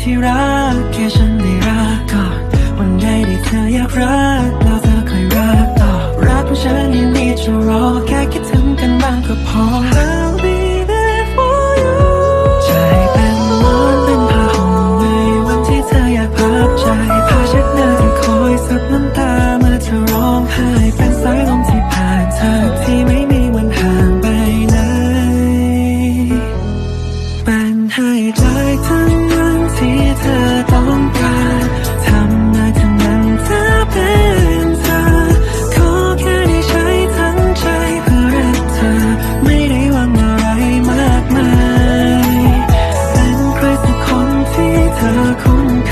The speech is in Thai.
ที่รักแค่ฉันได้รักก่อนวันใดที่เธออยากรักแล้วเธอคอยรักต่อรักของฉันยินดีจะรอแค่คิดถึงกันบ้างก็พอ 的空白。